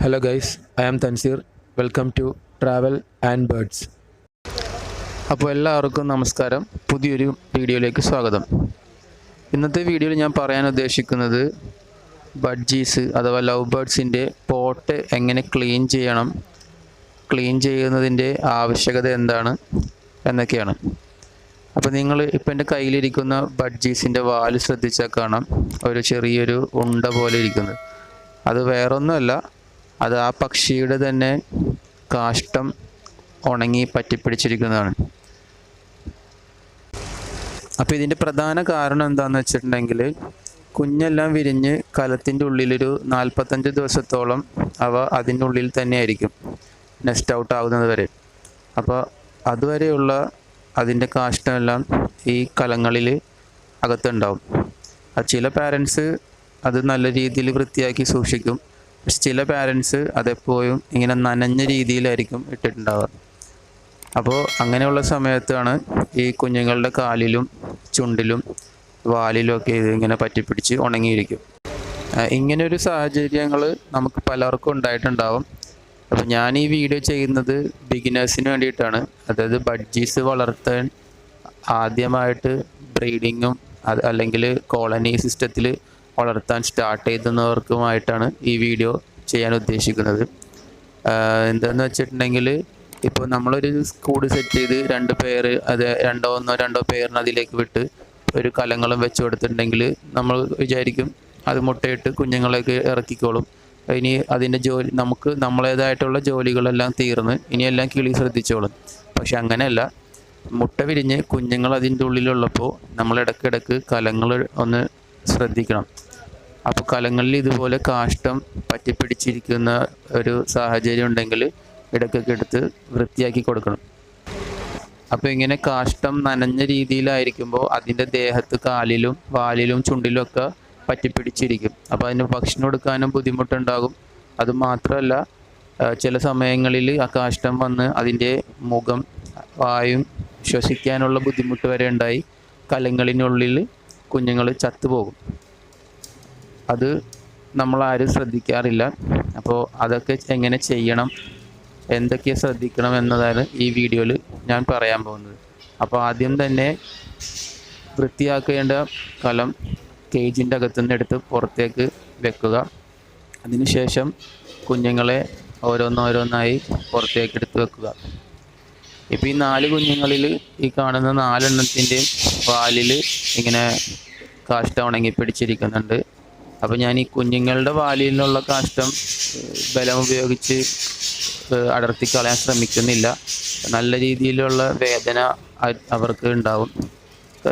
Hello guys I am Tanseer welcome to travel and birds അപ്പോൾ എല്ലാവർക്കും നമസ്കാരം. പുതിയൊരു വീഡിയോയിലേക്ക് സ്വാഗതം. ഇന്നത്തെ വീഡിയോയിൽ ഞാൻ പറയാൻ ഉദ്ദേശിക്കുന്നത് ബഡ്ജീസ് അഥവാ ലവ് ബേർഡ്സിന്റെ പോട്ട് എങ്ങനെ ക്ലീൻ ചെയ്യണം ക്ലീൻ ചെയ്യുന്നതിന്റെ ആവശ്യകത എന്താണ് എന്നൊക്കെയാണ്. അപ്പോൾ നിങ്ങൾ ഇപ്പം എന്റെ കയ്യിലിരിക്കുന്ന ബഡ്ജീസിന്റെ വാൽ ശ്രദ്ധിച്ചാൽ കാണാം. ഒരു ചെറിയൊരു ഉണ്ട പോലെ ഇരിക്കുന്നത്. അത് വേറൊന്നുമല്ല അത് ആ പക്ഷിയുടെ തന്നെ കാഷ്ടം ഉണങ്ങി പറ്റിപ്പിടിച്ചിരിക്കുന്നതാണ്. അപ്പോൾ ഇതിന്റെ പ്രധാന കാരണം എന്താണെന്ന് വെച്ചിട്ടുണ്ടെങ്കിൽ കുഞ്ഞെല്ലാം വിരിഞ്ഞ് കലത്തിന്റെ ഉള്ളിലൊരു നാൽപ്പത്തഞ്ച് ദിവസത്തോളം അവ അതിന്റെ ഉള്ളിൽ തന്നെ ആയിരിക്കും നെസ്റ്റ് ഔട്ട് ആകുന്നത് വരെ. അപ്പോൾ അതുവരെയുള്ള അതിന്റെ കാഷ്ടമെല്ലാം ഈ കലങ്ങളിൽ അകത്തുണ്ടാവും. ചില പാരൻസ് അത് നല്ല രീതിയിൽ വൃത്തിയാക്കി സൂക്ഷിക്കും. ചില പാരൻസ് അതെപ്പോഴും ഇങ്ങനെ നനഞ്ഞ രീതിയിലായിരിക്കും ഇട്ടിട്ടുണ്ടാവുക. അപ്പോൾ അങ്ങനെയുള്ള സമയത്താണ് ഈ കുഞ്ഞുങ്ങളുടെ കാലിലും ചുണ്ടിലും വാലിലും ഒക്കെ ഇത് ഇങ്ങനെ പറ്റിപ്പിടിച്ച് ഉണങ്ങിയിരിക്കും. ഇങ്ങനൊരു സാഹചര്യങ്ങൾ നമുക്ക് പലർക്കും ഉണ്ടായിട്ടുണ്ടാവും. അപ്പോൾ ഞാൻ ഈ വീഡിയോ ചെയ്യുന്നത് ബിഗിനേഴ്സിന് വേണ്ടിയിട്ടാണ്. അതായത് ബഡ്ജീസ് വളർത്താൻ ആദ്യമായിട്ട് ബ്രീഡിങ്ങും അത് അല്ലെങ്കിൽ കോളനി സിസ്റ്റത്തിൽ വളർത്താൻ സ്റ്റാർട്ട് ചെയ്യുന്നവർക്കുമായിട്ടാണ് ഈ വീഡിയോ ചെയ്യാൻ ഉദ്ദേശിക്കുന്നത്. എന്താണെന്ന് വെച്ചിട്ടുണ്ടെങ്കിൽ ഇപ്പോൾ നമ്മളൊരു കൂട് സെറ്റ് ചെയ്ത് രണ്ട് പേര് അത് രണ്ടോ ഒന്നോ രണ്ടോ പേരിന് അതിലേക്ക് വിട്ട് ഒരു കലങ്ങളും വെച്ച് കൊടുത്തിട്ടുണ്ടെങ്കിൽ നമ്മൾ വിചാരിക്കും അത് മുട്ടയിട്ട് കുഞ്ഞുങ്ങളെയൊക്കെ ഇറക്കിക്കോളും. ഇനി അതിന്റെ ജോലി നമുക്ക് നമ്മളേതായിട്ടുള്ള ജോലികളെല്ലാം തീർന്ന് ഇനിയെല്ലാം കിളി ശ്രദ്ധിച്ചോളും. പക്ഷെ അങ്ങനെയല്ല. മുട്ട വിരിഞ്ഞ് കുഞ്ഞുങ്ങൾ അതിന്റെ ഉള്ളിലുള്ളപ്പോൾ നമ്മൾ ഇടയ്ക്കിടയ്ക്ക് കലങ്ങൾ ഒന്ന് ശ്രദ്ധിക്കണം. അപ്പോൾ കലങ്ങളിൽ ഇതുപോലെ കാഷ്ടം പറ്റിപ്പിടിച്ചിരിക്കുന്ന ഒരു സാഹചര്യം ഉണ്ടെങ്കിൽ ഇടയ്ക്കൊക്കെ എടുത്ത് വൃത്തിയാക്കി കൊടുക്കണം. അപ്പോൾ ഇങ്ങനെ കാഷ്ടം നനഞ്ഞ രീതിയിലായിരിക്കുമ്പോൾ അതിന്റെ ദേഹത്ത് കാലിലും വാലിലും ചുണ്ടിലും ഒക്കെ പറ്റിപ്പിടിച്ചിരിക്കും. അപ്പോൾ അതിന് ഭക്ഷണം കൊടുക്കാനും ബുദ്ധിമുട്ടുണ്ടാകും. അത് മാത്രമല്ല ചില സമയങ്ങളിൽ ആ കാഷ്ടം വന്ന് അതിന്റെ മുഖം വായും ശ്വസിക്കാനുള്ള ബുദ്ധിമുട്ട് വരെ ഉണ്ടായി. കലങ്ങളിനുള്ളിൽ കുഞ്ഞുങ്ങൾ ചത്തുപോകും. അത് നമ്മളാരും ശ്രദ്ധിക്കാറില്ല. അപ്പോൾ അതൊക്കെ എങ്ങനെ ചെയ്യണം എന്തൊക്കെ ശ്രദ്ധിക്കണം എന്നതാണ് ഈ വീഡിയോയിൽ ഞാൻ പറയാൻ പോകുന്നത്. അപ്പോൾ ആദ്യം തന്നെ വൃത്തിയാക്കേണ്ട കലം കേജിന്റെ അകത്തുനിന്ന് എടുത്ത് പുറത്തേക്ക് വെക്കുക. അതിനുശേഷം കുഞ്ഞുങ്ങളെ ഓരോന്നോരോന്നായി പുറത്തേക്ക് എടുത്ത് വെക്കുക. ഇപ്പോൾ ഈ നാല് കുഞ്ഞുങ്ങളിൽ ഈ കാണുന്ന നാലെണ്ണത്തിന്റെയും പാലിൽ ഇങ്ങനെ കാഷ്ട ഉണങ്ങി പിടിച്ചിരിക്കുന്നുണ്ട്. അപ്പോൾ ഞാൻ ഈ കുഞ്ഞുങ്ങളുടെ വാലിയിൽ നിന്നുള്ള കാഷ്ടം ബലം ഉപയോഗിച്ച് അടർത്തി കളയാൻ ശ്രമിക്കുന്നില്ല. നല്ല രീതിയിലുള്ള വേദന അവർക്ക് ഉണ്ടാവും.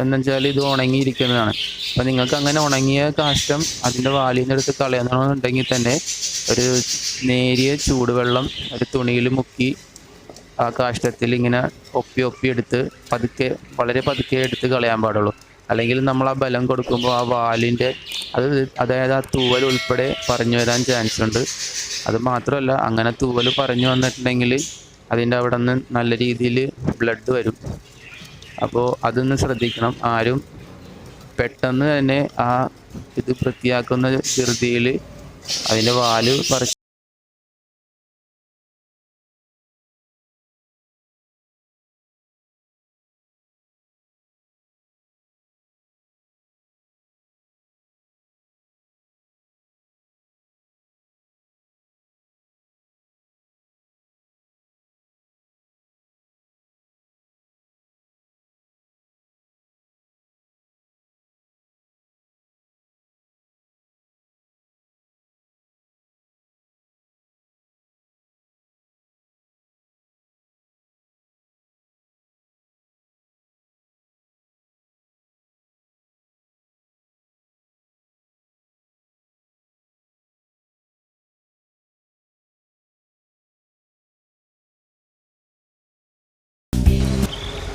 എന്ന് വെച്ചാൽ ഇത് ഉണങ്ങിയിരിക്കുന്നതാണ്. അപ്പം നിങ്ങൾക്ക് അങ്ങനെ ഉണങ്ങിയ കാഷ്ടം അതിന്റെ വാലിൽ നിന്ന് എടുത്ത് കളയണമെന്നുണ്ടെങ്കിൽ തന്നെ ഒരു നേരിയ ചൂടുവെള്ളം ഒരു തുണിയിൽ മുക്കി ആ കാഷ്ടത്തിൽ ഇങ്ങനെ ഒപ്പി ഒപ്പി എടുത്ത് പതുക്കെ വളരെ പതുക്കെ എടുത്ത് കളയാൻ പാടുള്ളൂ. അല്ലെങ്കിൽ നമ്മൾ ആ ബലം കൊടുക്കുമ്പോൾ ആ വാലിന്റെ അത് അതായത് ആ തൂവൽ ഉൾപ്പെടെ പറഞ്ഞു വരാൻ ചാൻസ് ഉണ്ട്. അത് മാത്രമല്ല അങ്ങനെ തൂവൽ പറഞ്ഞു വന്നിട്ടുണ്ടെങ്കിൽ അതിന്റെ അവിടെ നിന്ന് നല്ല രീതിയിൽ ബ്ലഡ് വരും. അപ്പോൾ അതൊന്ന് ശ്രദ്ധിക്കണം. ആരും പെട്ടെന്ന് തന്നെ ആ ഇത് വൃത്തിയാക്കുന്ന ധൃതിയിൽ അതിന്റെ വാൽ പറിച്ച്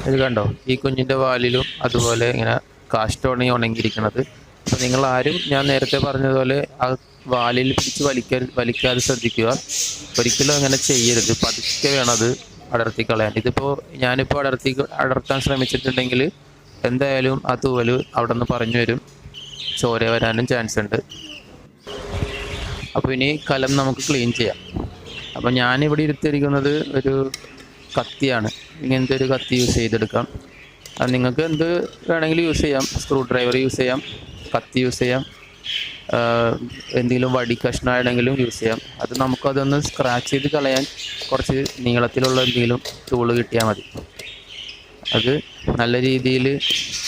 ഇത് കണ്ടോ? ഈ കുഞ്ഞിന്റെ വാലിലും അതുപോലെ ഇങ്ങനെ കാഷ്ടോണി ഉണങ്ങിയിരിക്കുന്നത് അപ്പോൾ നിങ്ങൾ ആരും ഞാൻ നേരത്തെ പറഞ്ഞതുപോലെ ആ വാലിൽ പിടിച്ച് വലിക്ക വലിക്കാതെ ശ്രദ്ധിക്കുക. ഒരിക്കലും അങ്ങനെ ചെയ്യരുത്. പതുക്കെ വേണം അത് അടർത്തി കളയാൻ ഇതിപ്പോൾ ഞാനിപ്പോൾ അടർത്തി അടർത്താൻ ശ്രമിച്ചിട്ടുണ്ടെങ്കിൽ എന്തായാലും ആ തൂവൽ അവിടെ നിന്ന് പറഞ്ഞു വരും ചോര വരാനും ചാൻസ് ഉണ്ട്. അപ്പോൾ ഇനി കലം നമുക്ക് ക്ലീൻ ചെയ്യാം. അപ്പോൾ ഞാനിവിടെ ഇരുത്തിയിരിക്കുന്നത് ഒരു കത്തിയാണ്. ഇങ്ങനത്തെ ഒരു കത്തി യൂസ് ചെയ്തെടുക്കാം. അത് നിങ്ങൾക്ക് എന്ത് വേണമെങ്കിലും യൂസ് ചെയ്യാം. സ്ക്രൂ ഡ്രൈവർ യൂസ് ചെയ്യാം. കത്തി യൂസ് ചെയ്യാം. എന്തെങ്കിലും വടി കഷ്ണമാണെങ്കിലും യൂസ് ചെയ്യാം. അത് നമുക്കതൊന്ന് സ്ക്രാച്ച് ചെയ്ത് കളയാൻ കുറച്ച് നീളത്തിലുള്ള എന്തെങ്കിലും ടൂൾ കിട്ടിയാൽ മതി. അത് നല്ല രീതിയിൽ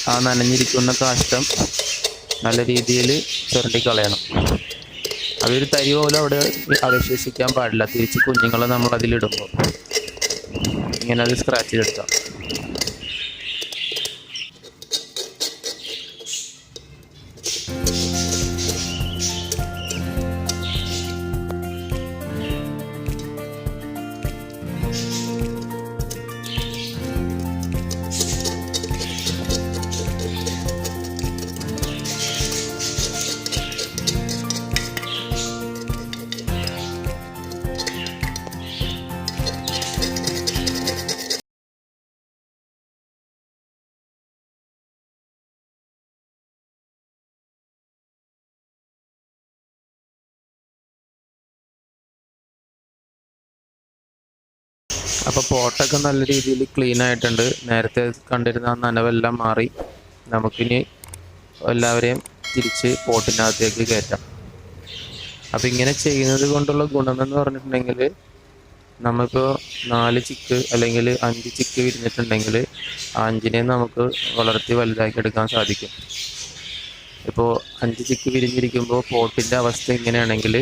ആ നനഞ്ഞിരിക്കുന്ന കാഷ്ടം നല്ല രീതിയിൽ ചുരണ്ടി കളയണം. അതൊരു തരി പോലും അവിടെ അവശേഷിക്കാൻ പാടില്ല. തിരിച്ച് കുഞ്ഞുങ്ങളെ നമ്മൾ അതിലിടുമ്പോൾ. ഇങ്ങനെ ഒരു സ്ക്രാച്ച് ചെയ്തെടുക്കാം അപ്പോൾ പോട്ടൊക്കെ നല്ല രീതിയിൽ ക്ലീൻ ആയിട്ടുണ്ട്. നേരത്തെ കണ്ടിരുന്ന നനവെല്ലാം മാറി. നമുക്കിനി എല്ലാവരെയും തിരിച്ച് പോട്ടിനകത്തേക്ക് കയറ്റാം. അപ്പം ഇങ്ങനെ ചെയ്യുന്നത് കൊണ്ടുള്ള ഗുണമെന്ന് പറഞ്ഞിട്ടുണ്ടെങ്കിൽ നമ്മളിപ്പോൾ നാല് ചിക്ക് അല്ലെങ്കിൽ അഞ്ച് ചിക്ക് വിരിഞ്ഞിട്ടുണ്ടെങ്കിൽ ആ അഞ്ചിനെ നമുക്ക് വളർത്തി വലുതാക്കി എടുക്കാൻ സാധിക്കും. ഇപ്പോൾ അഞ്ച് ചിക്ക് വിരിഞ്ഞിരിക്കുമ്പോൾ പോട്ടിന്റെ അവസ്ഥ ഇങ്ങനെയാണെങ്കിൽ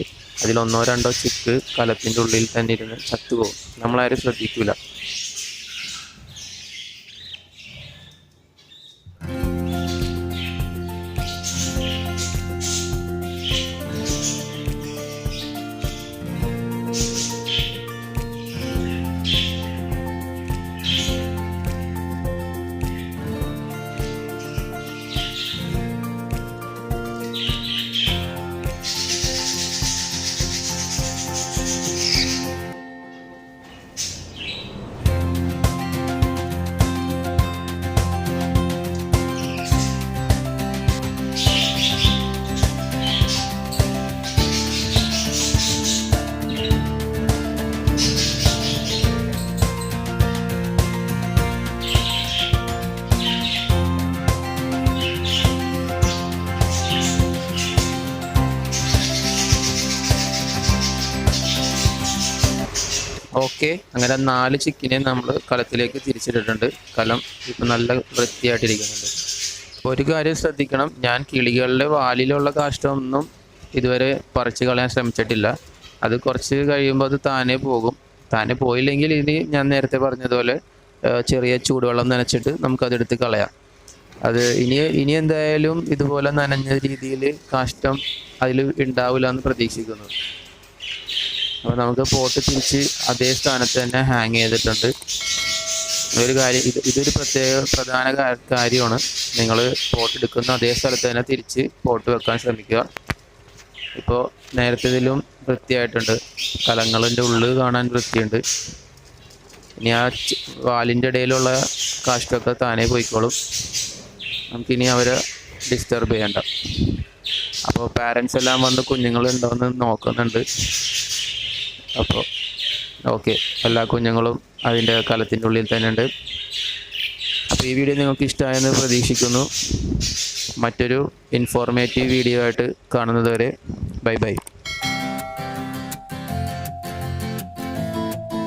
അതിൽ ഒന്നോ രണ്ടോ ചിക്ക് കലത്തിന്റെ ഉള്ളിൽ തന്നെ ഇരുന്ന് ചത്തുപോകും. നമ്മളാരും ശ്രദ്ധിക്കില്ല ഓക്കെ. അങ്ങനെ നാല് ചിക്കനെ നമ്മൾ കലത്തിലേക്ക് തിരിച്ചിട്ടിട്ടുണ്ട്. കലം ഇപ്പം നല്ല വൃത്തിയായിട്ടിരിക്കുന്നുണ്ട്. അപ്പോൾ ഒരു കാര്യം ശ്രദ്ധിക്കണം. ഞാൻ കിളികളുടെ വാലിലുള്ള കാഷ്ടമൊന്നും ഇതുവരെ പറിച്ച് കളയാൻ ശ്രമിച്ചിട്ടില്ല. അത് കുറച്ച് കഴിയുമ്പോൾ അത് താനെ പോകും. താനെ പോയില്ലെങ്കിൽ ഇനി ഞാൻ നേരത്തെ പറഞ്ഞതുപോലെ ചെറിയ ചൂടുവെള്ളം നനച്ചിട്ട് നമുക്കതെടുത്ത് കളയാം. അത് ഇനി ഇനി എന്തായാലും ഇതുപോലെ നനഞ്ഞ രീതിയിൽ കാഷ്ടം അതിൽ ഉണ്ടാവില്ല എന്ന് പ്രതീക്ഷിക്കുന്നു. അപ്പോൾ നമുക്ക് പോട്ട് തിരിച്ച് അതേ സ്ഥാനത്ത് തന്നെ ഹാങ് ചെയ്തിട്ടുണ്ട്. ഒരു കാര്യം ഇത് ഇതൊരു പ്രത്യേക പ്രധാന കാര്യമാണ്. നിങ്ങൾ പോട്ട് എടുക്കുന്ന അതേ സ്ഥലത്ത് തന്നെ തിരിച്ച് പോട്ട് വെക്കാൻ ശ്രമിക്കുക. ഇപ്പോൾ നേരത്തേതിലും വൃത്തിയായിട്ടുണ്ട്. കലങ്ങളിന്റെ ഉള്ളിൽ കാണാൻ വൃത്തിയുണ്ട്. ഇനി ആ വാലിന്റെ ഇടയിലുള്ള കാഷ്ടമൊക്കെ താനേ പോയിക്കോളും. നമുക്കിനി അവരെ ഡിസ്റ്റർബ് ചെയ്യണ്ട. അപ്പോൾ പാരൻസ് എല്ലാം വന്ന് കുഞ്ഞുങ്ങളുണ്ടോ എന്ന് നോക്കുന്നുണ്ട്. അപ്പോൾ ഓക്കെ. എല്ലാ കുഞ്ഞുങ്ങളും അതിന്റെ കലത്തിന്റെ ഉള്ളിൽ തന്നെ ഉണ്ട് അപ്പോൾ ഈ വീഡിയോ നിങ്ങൾക്ക് ഇഷ്ടമായെന്ന് പ്രതീക്ഷിക്കുന്നു. മറ്റൊരു ഇൻഫോർമേറ്റീവ് വീഡിയോ ആയിട്ട് കാണുന്നതുവരെ ബൈ ബൈ.